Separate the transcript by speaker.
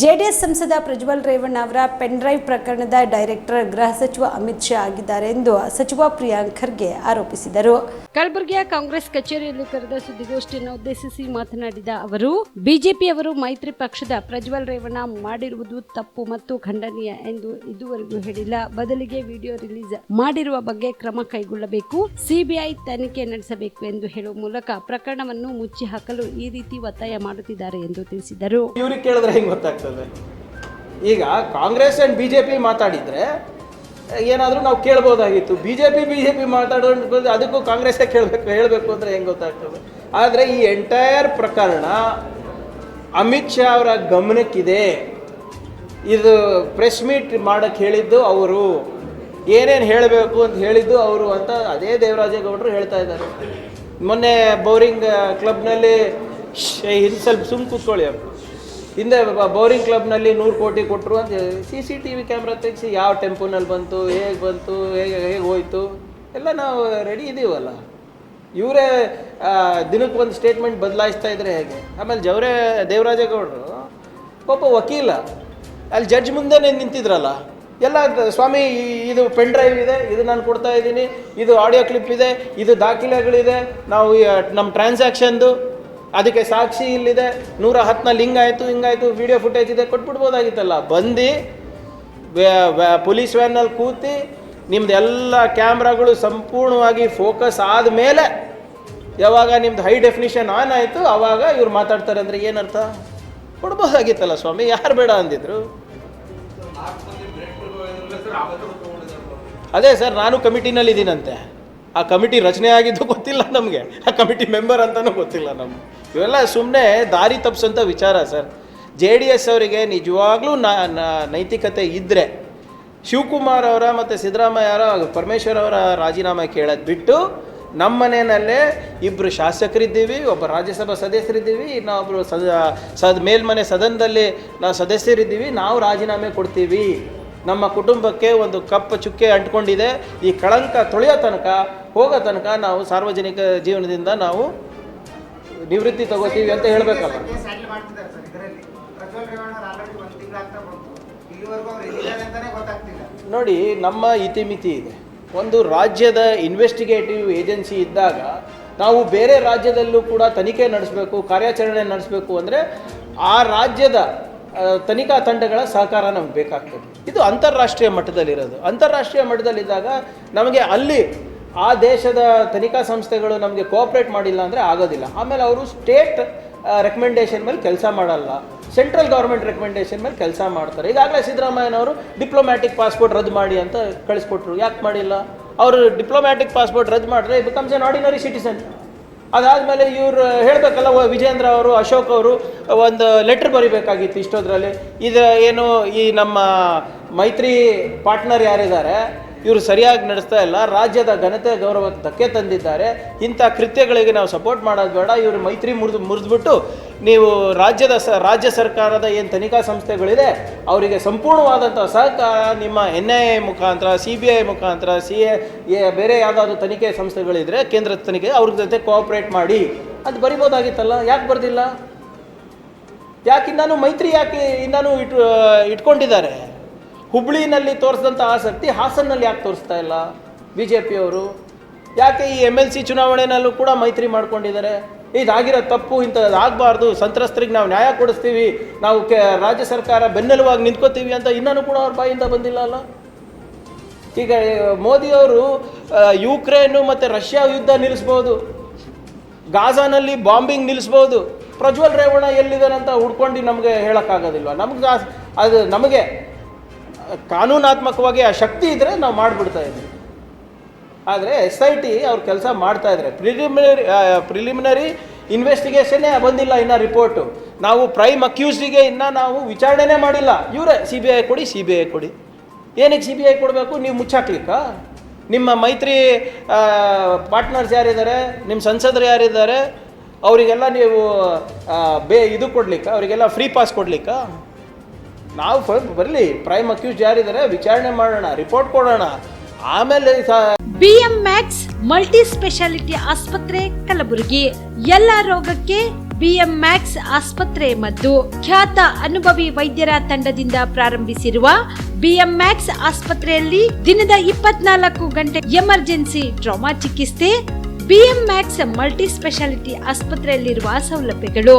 Speaker 1: JDS ಸಂಸದ ಪ್ರಜ್ವಲ್ ರೇವಣ್ಣ ಅವರ pen drive ಪ್ರಕರಣದ ಡೈರೆಕ್ಟರ್ ಗೃಹ ಸಚಿವ ಅಮಿತ್ ಶಾ ಆಗಿದ್ದಾರೆ ಎಂದು ಸಚಿವ ಪ್ರಿಯಾಂಕ್ ಖರ್ಗೆ ಆರೋಪಿಸಿದರು. ಕಲಬುರಗಿಯ ಕಾಂಗ್ರೆಸ್ ಕಚೇರಿಯಲ್ಲಿ ಕರೆದ ಸುದ್ದಿಗೋಷ್ಠಿಯನ್ನು ಉದ್ದೇಶಿಸಿ ಮಾತನಾಡಿದ ಅವರು ಬಿಜೆಪಿಯವರು ಮೈತ್ರಿ ಪಕ್ಷದ ಪ್ರಜ್ವಲ್ ರೇವಣ್ಣ ಮಾಡಿರುವುದು ತಪ್ಪು ಮತ್ತು ಖಂಡನೀಯ ಎಂದು ಇದುವರೆಗೂ ಹೇಳಿಲ್ಲ. ಬದಲಿಗೆ ವಿಡಿಯೋ ರಿಲೀಸ್ ಮಾಡಿರುವ ಬಗ್ಗೆ ಕ್ರಮ ಕೈಗೊಳ್ಳಬೇಕು ಸಿಬಿಐ ತನಿಖೆ ನಡೆಸಬೇಕು ಎಂದು ಹೇಳುವ ಮೂಲಕ ಪ್ರಕರಣವನ್ನು ಮುಚ್ಚಿ ಹಾಕಲು ಈ ರೀತಿ ಒತ್ತಾಯ ಮಾಡುತ್ತಿದ್ದಾರೆ ಎಂದು ತಿಳಿಸಿದರು.
Speaker 2: ಗೊತ್ತಾಗ್ತದೆ ಈಗ Congress and B J P ಮಾತಾಡಿದರೆ, ಏನಾದರೂ ನಾವು ಕೇಳ್ಬೋದಾಗಿತ್ತು. B J P B J P ಮಾತಾಡೋದು, ಅದಕ್ಕೂ ಕಾಂಗ್ರೆಸ್ಸೇ ಕೇಳಬೇಕು, ಹೇಳಬೇಕು ಅಂದರೆ ಹೆಂಗೆ ಗೊತ್ತಾಗ್ತದೆ? ಆದರೆ ಈ ಎಂಟೈರ್ ಪ್ರಕರಣ ಅಮಿತ್ ಶಾ ಅವರ ಗಮನಕ್ಕಿದೆ. ಇದು ಪ್ರೆಸ್ ಮೀಟ್ ಮಾಡೋಕ್ಕೆ ಹೇಳಿದ್ದು ಅವರು. ಏನೇನು ಹೇಳಬೇಕು ಅಂತ ಹೇಳಿದ್ದು ಅವರು ಅಂತ ಅದೇ ದೇವರಾಜೇಗೌಡರು ಹೇಳ್ತಾ ಇದ್ದಾರೆ. ಮೊನ್ನೆ ಬೌರಿಂಗ್ ಕ್ಲಬ್ನಲ್ಲಿ ಸ್ವಲ್ಪ ಸುಮ್ಮ ಕೂತ್ಕೊಳ್ಳಿ ಅವ್ರು. ಹಿಂದೆ ಬೌರಿಂಗ್ ಕ್ಲಬ್ನಲ್ಲಿ ನೂರು ಕೋಟಿ ಕೊಟ್ಟರು ಅಂತ C C T V camera ತೆಗೆಸಿ ಯಾವ ಟೆಂಪೋನಲ್ಲಿ ಬಂತು, ಹೇಗೆ ಬಂತು, ಹೇಗೆ ಹೇಗೆ ಹೋಯ್ತು, ಎಲ್ಲ ನಾವು ರೆಡಿ ಇದ್ದೀವಲ್ಲ ಇವರೇ ದಿನಕ್ಕೆ ಒಂದು ಸ್ಟೇಟ್ಮೆಂಟ್ ಬದಲಾಯಿಸ್ತಾ ಇದ್ರೆ ಹೇಗೆ? ಆಮೇಲೆ ಜವರೇ ದೇವರಾಜೇಗೌಡರು ಒಬ್ಬ ವಕೀಲ. ಅಲ್ಲಿ ಜಡ್ಜ್ ಮುಂದೆನೇ ನಿಂತಿದ್ರಲ್ಲ. ಎಲ್ಲ ಸ್ವಾಮಿ ಇದು ಪೆನ್ ಡ್ರೈವ್ ಇದೆ, ಇದು ನಾನು ಕೊಡ್ತಾ ಇದ್ದೀನಿ, ಇದು ಆಡಿಯೋ ಕ್ಲಿಪ್ ಇದೆ, ಇದು ದಾಖಲೆಗಳಿದೆ, ನಾವು ನಮ್ಮ ಟ್ರಾನ್ಸಾಕ್ಷನ್ದು ಅದಕ್ಕೆ ಸಾಕ್ಷಿ ಇಲ್ಲಿದೆ. ನೂರ ಹತ್ತನಲ್ಲಿ ಲಿಂಗಾಯಿತು ಹಿಂಗಾಯಿತು ವಿಡಿಯೋ ಫುಟೇಜ್ ಇದೆ, ಕೊಟ್ಬಿಡ್ಬೋದಾಗಿತ್ತಲ್ಲ. ಬಂದು ಪೊಲೀಸ್ ವ್ಯಾನಲ್ಲಿ ಕೂತಿ ನಿಮ್ದು ಎಲ್ಲ ಕ್ಯಾಮ್ರಾಗಳು ಸಂಪೂರ್ಣವಾಗಿ ಫೋಕಸ್ ಆದಮೇಲೆ ಯಾವಾಗ ನಿಮ್ದು ಹೈ ಡೆಫಿನಿಷನ್ ಆನ್ ಆಯಿತು ಆವಾಗ ಇವ್ರು ಮಾತಾಡ್ತಾರೆ ಅಂದರೆ ಏನರ್ಥ? ಕೊಡ್ಬೋದಾಗಿತ್ತಲ್ಲ ಸ್ವಾಮಿ, ಯಾರು ಬೇಡ ಅಂದಿದ್ರು? ಅದೇ ಸರ್, ನಾನು ಕಮಿಟಿನಲ್ಲಿ ಇದ್ದೀನಂತೆ ಆ ಕಮಿಟಿ ರಚನೆ ಆಗಿದ್ದು ಗೊತ್ತಿಲ್ಲ ನಮಗೆ. ಆ ಕಮಿಟಿ ಮೆಂಬರ್ ಅಂತಲೂ ಗೊತ್ತಿಲ್ಲ ನಮ್ಗೆ. ಇವೆಲ್ಲ ಸುಮ್ಮನೆ ದಾರಿ ತಪ್ಪಿಸೋಂಥ ವಿಚಾರ ಸರ್. ಜೆ ಡಿ ಎಸ್ ಅವರಿಗೆ ನಿಜವಾಗ್ಲೂ ನೈತಿಕತೆ ಇದ್ದರೆ ಶಿವಕುಮಾರ್ ಅವರ ಮತ್ತು ಸಿದ್ದರಾಮಯ್ಯ ಅವರ, ಪರಮೇಶ್ವರ್ ಅವರ ರಾಜೀನಾಮೆ ಕೇಳೋದು ಬಿಟ್ಟು ನಮ್ಮ ಮನೆಯಲ್ಲೇ ಇಬ್ಬರು ಶಾಸಕರಿದ್ದೀವಿ, ಒಬ್ಬ ರಾಜ್ಯಸಭಾ ಸದಸ್ಯರಿದ್ದೀವಿ ಇನ್ನೊಬ್ಬರು ಸದ, ಸದ್, ಮೇಲ್ಮನೆ ಸದನದಲ್ಲಿ ನಾವು ಸದಸ್ಯರಿದ್ದೀವಿ, ನಾವು ರಾಜೀನಾಮೆ ಕೊಡ್ತೀವಿ. ನಮ್ಮ ಕುಟುಂಬಕ್ಕೆ ಒಂದು ಕಪ್ಪ ಚುಕ್ಕೆ ಅಂಟ್ಕೊಂಡಿದೆ. ಈ ಕಳಂಕ ತೊಳೆಯೋ ತನಕ ಹೋಗೋ ತನಕ ನಾವು ಸಾರ್ವಜನಿಕ ಜೀವನದಿಂದ ನಾವು ನಿವೃತ್ತಿ ತಗೋತೀವಿ ಅಂತ ಹೇಳಬೇಕಲ್ಲ. ನೋಡಿ ನಮ್ಮ ಇತಿಮಿತಿ ಇದೆ. ಒಂದು ರಾಜ್ಯದ ಇನ್ವೆಸ್ಟಿಗೇಟಿವ್ ಏಜೆನ್ಸಿ ಇದ್ದಾಗ ನಾವು ಬೇರೆ ರಾಜ್ಯದಲ್ಲೂ ಕೂಡ ತನಿಖೆ ನಡೆಸಬೇಕು ಕಾರ್ಯಾಚರಣೆ ನಡೆಸಬೇಕು ಅಂದರೆ ಆ ರಾಜ್ಯದ ತನಿಖಾ ತಂಡಗಳ ಸಹಕಾರ ನಮ್ಗೆ ಬೇಕಾಗ್ತದೆ. ಇದು ಅಂತಾರಾಷ್ಟ್ರೀಯ ಮಟ್ಟದಲ್ಲಿರೋದು. ಅಂತಾರಾಷ್ಟ್ರೀಯ ಮಟ್ಟದಲ್ಲಿದ್ದಾಗ ನಮಗೆ ಅಲ್ಲಿ ಆ ದೇಶದ ತನಿಖಾ ಸಂಸ್ಥೆಗಳು ನಮಗೆ ಕೋಆಪ್ರೇಟ್ ಮಾಡಿಲ್ಲ ಅಂದರೆ ಆಗೋದಿಲ್ಲ. ಆಮೇಲೆ ಅವರು ಸ್ಟೇಟ್ ರೆಕಮೆಂಡೇಶನ್ ಮೇಲೆ ಕೆಲಸ ಮಾಡಲ್ಲ. ಸೆಂಟ್ರಲ್ ಗೌರ್ಮೆಂಟ್ ರೆಕಮೆಂಡೇಶನ್ ಮೇಲೆ ಕೆಲಸ ಮಾಡ್ತಾರೆ. ಈಗಾಗಲೇ ಸಿದ್ದರಾಮಯ್ಯನವರು ಡಿಪ್ಲೊಮ್ಯಾಟಿಕ್ ಪಾಸ್ಪೋರ್ಟ್ ರದ್ದು ಮಾಡಿ ಅಂತ ಕಳಿಸ್ಕೊಟ್ರು. ಯಾಕೆ ಮಾಡಿಲ್ಲ? ಅವರು ಡಿಪ್ಲೊಮ್ಯಾಟಿಕ್ ಪಾಸ್ಪೋರ್ಟ್ ರದ್ದು ಮಾಡಿದ್ರೆ ಬಿಕಮ್ಸ್ ಎನ್ ಆರ್ಡಿನರಿ ಸಿಟಿಸನ್ ಅದಾದಮೇಲೆ ಇವರು ಹೇಳಬೇಕಲ್ಲ ವಿಜೇಂದ್ರ ಅವರು, ಅಶೋಕ್ ಅವರು, ಒಂದು ಲೆಟ್ರ್ ಬರಿಬೇಕಾಗಿತ್ತು ಇಷ್ಟೋದ್ರಲ್ಲಿ. ಇದು ಏನು, ಈ ನಮ್ಮ ಮೈತ್ರಿ ಪಾರ್ಟ್ನರ್ ಯಾರಿದ್ದಾರೆ ಇವರು ಸರಿಯಾಗಿ ನಡೆಸ್ತಾ ಇಲ್ಲ. ರಾಜ್ಯದ ಘನತೆ ಗೌರವ ಧಕ್ಕೆ ತಂದಿದ್ದಾರೆ. ಇಂಥ ಕೃತ್ಯಗಳಿಗೆ ನಾವು ಸಪೋರ್ಟ್ ಮಾಡೋದು ಬೇಡ. ಇವರು ಮೈತ್ರಿ ಮುರಿದು, ಮುರಿದ್ಬಿಟ್ಟು ನೀವು ರಾಜ್ಯದ ಸ, ರಾಜ್ಯ ಸರ್ಕಾರದ ಏನು ತನಿಖಾ ಸಂಸ್ಥೆಗಳಿದೆ, ಅವರಿಗೆ ಸಂಪೂರ್ಣವಾದಂಥ ಸಹಕಾರ ನಿಮ್ಮ ಎನ್ ಐ ಎ ಮುಖಾಂತರ, ಸಿ ಬಿ ಐ ಮುಖಾಂತರ, ಸಿ ಎ ಬೇರೆ ಯಾವುದಾದ್ರು ತನಿಖೆ ಸಂಸ್ಥೆಗಳಿದ್ರೆ ಕೇಂದ್ರ ತನಿಖೆ ಅವ್ರ ಜೊತೆ ಕೋಆಪ್ರೇಟ್ ಮಾಡಿ. ಅದು ಬರಿಬೋದಾಗಿತ್ತಲ್ಲ? ಯಾಕೆ ಬರೆದಿಲ್ಲ? ಯಾಕೆ ಇನ್ನೂ ಮೈತ್ರಿ ಯಾಕೆ ಇನ್ನೂ ಇಟ್, ಇಟ್ಕೊಂಡಿದ್ದಾರೆ? ಹುಬ್ಳಿನಲ್ಲಿ ತೋರಿಸಿದಂಥ ಆಸಕ್ತಿ ಹಾಸನ್ನಲ್ಲಿ ಯಾಕೆ ತೋರಿಸ್ತಾ ಇಲ್ಲ? ಬಿ ಜೆ ಪಿಯವರು ಯಾಕೆ ಈ ಎಂ ಎಲ್ ಸಿ ಚುನಾವಣೆನಲ್ಲೂ ಕೂಡ ಮೈತ್ರಿ ಮಾಡ್ಕೊಂಡಿದ್ದಾರೆ? ಇದಾಗಿರೋ ತಪ್ಪು, ಇಂಥದ್ದು ಆಗಬಾರ್ದು. ಸಂತ್ರಸ್ತರಿಗೆ ನಾವು ನ್ಯಾಯ ಕೊಡಿಸ್ತೀವಿ. ನಾವು ಕೆ, ರಾಜ್ಯ ಸರ್ಕಾರ ಬೆನ್ನೆಲುವಾಗಿ ನಿಂತ್ಕೋತೀವಿ ಅಂತ ಇನ್ನೂ ಕೂಡ ಅವ್ರ ಬಾಯಿಂದ ಬಂದಿಲ್ಲ ಅಲ್ಲ? ಈಗ, ಮೋದಿಯವರು ಯುಕ್ರೇನು ಮತ್ತು ರಷ್ಯಾ ಯುದ್ಧ ನಿಲ್ಲಿಸ್ಬೋದು. ಗಾಜಾನಲ್ಲಿ ಬಾಂಬಿಂಗ್ ನಿಲ್ಲಿಸ್ಬೋದು. ಪ್ರಜ್ವಲ್ ರೇವಣ್ಣ ಎಲ್ಲಿದ್ದಾನೆ ಅಂತ ಹುಡ್ಕೊಂಡು ನಮಗೆ ಹೇಳೋಕ್ಕಾಗೋದಿಲ್ವ? ನಮ್ಗೆ ಅದು ನಮಗೆ ಕಾನೂನಾತ್ಮಕವಾಗಿ ಆ ಶಕ್ತಿ ಇದ್ದರೆ ನಾವು ಮಾಡಿಬಿಡ್ತಾ ಇದ್ವಿ ಆದರೆ ಎಸ್ ಐ ಟಿ ಅವ್ರ ಕೆಲಸ ಮಾಡ್ತಾ ಇದ್ದಾರೆ ಪ್ರಿಲಿಮಿನರಿ ಪ್ರಿಲಿಮಿನರಿ ಇನ್ವೆಸ್ಟಿಗೇಷನ್ನೇ ಬಂದಿಲ್ಲ ಇನ್ನೂ ರಿಪೋರ್ಟು ನಾವು ಪ್ರೈಮ್ ಅಕ್ಯೂಸ್ಡಿಗೆ ಇನ್ನೂ ನಾವು ವಿಚಾರಣೆನೇ ಮಾಡಿಲ್ಲ. ಇವರೇ ಸಿ ಬಿ ಐ ಕೊಡಿ ಸಿ ಬಿ ಐ ಕೊಡಿ. ಏನಕ್ಕೆ ಸಿ ಬಿ ಐ ಕೊಡಬೇಕು? ನೀವು ಮುಚ್ಚಾಕ್ಲಿಕ್ಕಾ? ನಿಮ್ಮ ಮೈತ್ರಿ ಪಾರ್ಟ್ನರ್ಸ್ ಯಾರಿದ್ದಾರೆ? ನಿಮ್ಮ ಸಂಸದರು ಯಾರಿದ್ದಾರೆ? ಅವರಿಗೆಲ್ಲ ನೀವು ಬೇ, ಇದು ಕೊಡ್ಲಿಕ್ಕ? ಅವರಿಗೆಲ್ಲ ಫ್ರೀ ಪಾಸ್ ಕೊಡ್ಲಿಕ್ಕ? ನಾವು ಬರಲಿ ಪ್ರೈಮ್ ಅಕ್ಯೂಸ್ ಯಾರಿದ್ದಾರೆ, ವಿಚಾರಣೆ ಮಾಡೋಣ ರಿಪೋರ್ಟ್ ಕೊಡೋಣ. ಆಮೇಲೆ B
Speaker 1: BM Max multi speciality ಆಸ್ಪತ್ರೆ ಕಲಬುರಗಿ. ಎಲ್ಲ ರೋಗಕ್ಕೆ ಬಿಎಂ ಮ್ಯಾಕ್ಸ್ ಆಸ್ಪತ್ರೆ ಮತ್ತು ಖ್ಯಾತ ಅನುಭವಿ ವೈದ್ಯರ ತಂಡದಿಂದ ಪ್ರಾರಂಭಿಸಿರುವ ಬಿಎಂ ಮ್ಯಾಕ್ಸ್ ಆಸ್ಪತ್ರೆಯಲ್ಲಿ ದಿನದ ಇಪ್ಪತ್ನಾಲ್ಕು ಗಂಟೆ ಎಮರ್ಜೆನ್ಸಿ ಟ್ರಾಮಾ ಚಿಕಿತ್ಸೆ ಬಿಎಂ ಮ್ಯಾಕ್ಸ್ ಮಲ್ಟಿ ಸ್ಪೆಷಾಲಿಟಿ ಆಸ್ಪತ್ರೆಯಲ್ಲಿರುವ ಸೌಲಭ್ಯಗಳು.